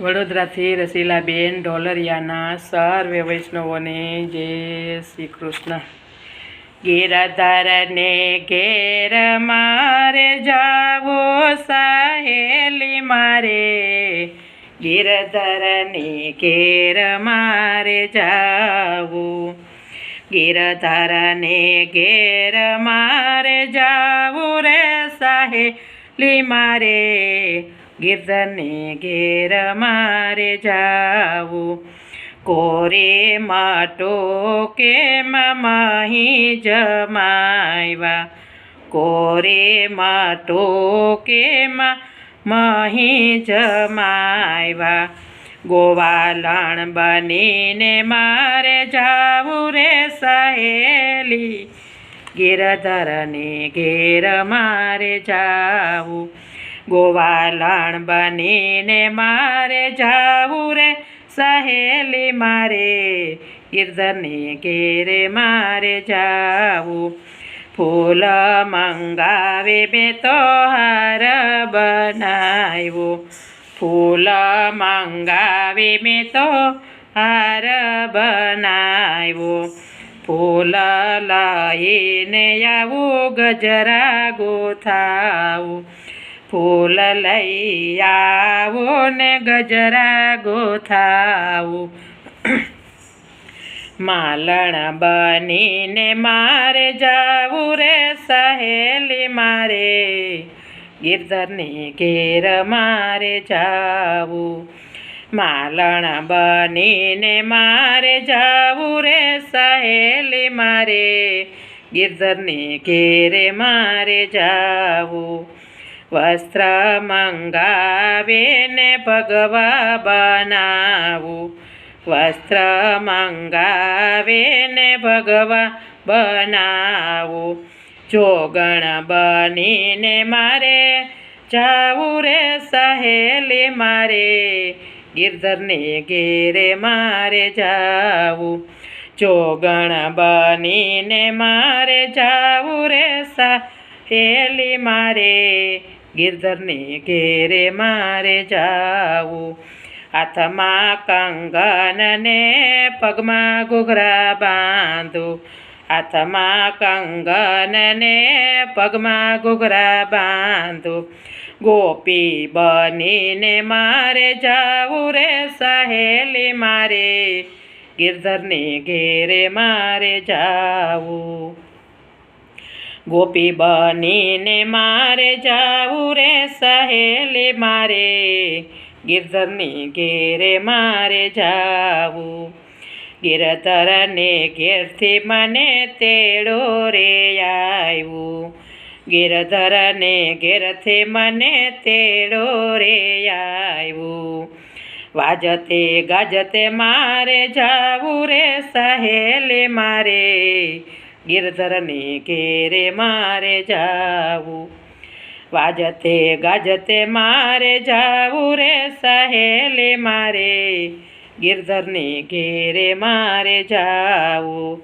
વડોદરાથી રસીલાબેન ઢોલરિયાના સર્વે વૈષ્ણવોને જય શ્રી કૃષ્ણ. ગિરધરને ઘેર મારે જાવો સાહેલી મારે. ગિરધરને ઘેર મારે જાવું. ગિરધરને ઘેર મારે જાવું રે સહેલી મારે. ગિરધરને ઘેર મારે જાવું કોરે માટો કે માહી જમાયવા કોરે માટો કે માહી જમાયવા ગોવાલણ બનીને મારે જાવું રે સહેલી ગિરધરને ઘેર મારે જાવું ગોવાલણ બનીને મારે જાવું રે, સહેલી મારે, ગીરધરને ઘેરે મારે જાવું. ફૂલ મંગાવે બે તો હાર બનાવ્યો ફૂલ મંગાવે મેં તો હાર બનાવ્યો ફૂલ લઈને આવું ગજરા ગોથાવું ફૂલ લઈ આવો ને ગજરા ગોથાવો માલણ બનીને મારે જાવું રે સહેલી મારે. ગિરધરને ઘેર મારે જાવું. માલણ બનીને મારે જાવું રે સહેલી મારે. ગિરધરને ઘેરે મારે જાવું. વસ્ત્ર મંગાવે ને ભગવા બનાવું વસ્ત્ર મંગાવે ને ભગવા બનાવું જોગણ બનીને મારે જાવું રે સહેલી મારે. ગિરધરને ઘેરે મારે જાવું. જોગણ બનીને મારે જાવું રે સહેલી મારે. ગિરધરને ઘેરે મારે જાવું. હાથમાં કંગન ને પગમાં ઘૂઘરા બાંધું. હાથમાં કંગન ને પગમાં ઘૂઘરા બાંધું. ગોપી બનીને મારે જાવું રે સહેલી મારે. ગિરધરને ઘેરે મારે જાવું. ગોપી બનીને મારે જાવું રે સહેલી મારે. ગિરધરને ઘેરે મારે જાવું. ગિરધરને ઘેરથી મને તેડો રે આવ્યું ગિરધરને ઘેરથી મને તેડો રે આવ્યું વાજતે ગાજતે મારે જાવું રે સહેલે મારે. ગિરધરને ઘેરે મારે જાવું. વાજતે ગાજતે મારે જાવું રે સહેલે મારે. ગિરધરને ઘેરે મારે જાવું.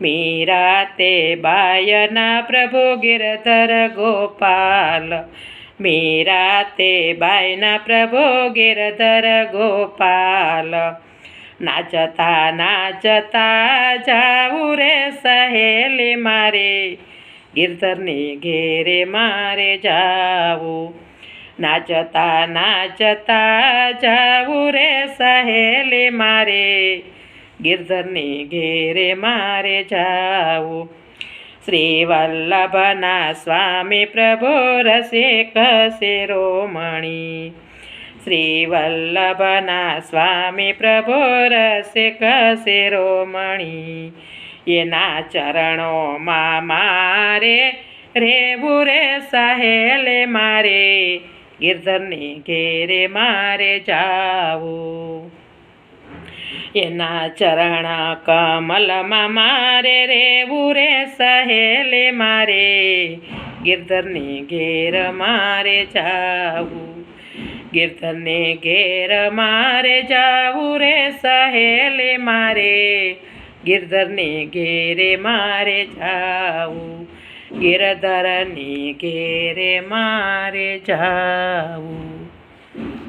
મીરા તે બાયના પ્રભુ ગિરધર ગોપાલ. મીરા તે બાયના પ્રભુ ગિરધર ગોપાલ. નાચતા નાચતા જાવું રે સહેલી મારે ગિરધરને ઘેરે મારે જાવું નાચતા નાચતા જાવું રે સહેલી મારે ગિરધરને ઘેરે મારે જાવું શ્રી વલ્લભના સ્વામી પ્રભુ રસિક શિરોમણી શ્રી વલ્લભના સ્વામી પ્રભુ રસિક શિરોમણી એના ચરણોમાં મારે રેવું રે સહેલે મારે ગિરધરને ઘેરે મારે જાવું એના ચરણ કમલમાં મારે રેવું રે સહેલે મારે ગિરધરને ઘેર મારે જાવું ગિરધરને ઘેર મારે જાવું રે સહેલે મારે. ગિરધરને ઘેરે મારે જાવું ગિરધરને ઘેરે મારે જાવું.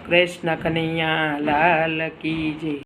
કૃષ્ણ કનૈયા લાલ કી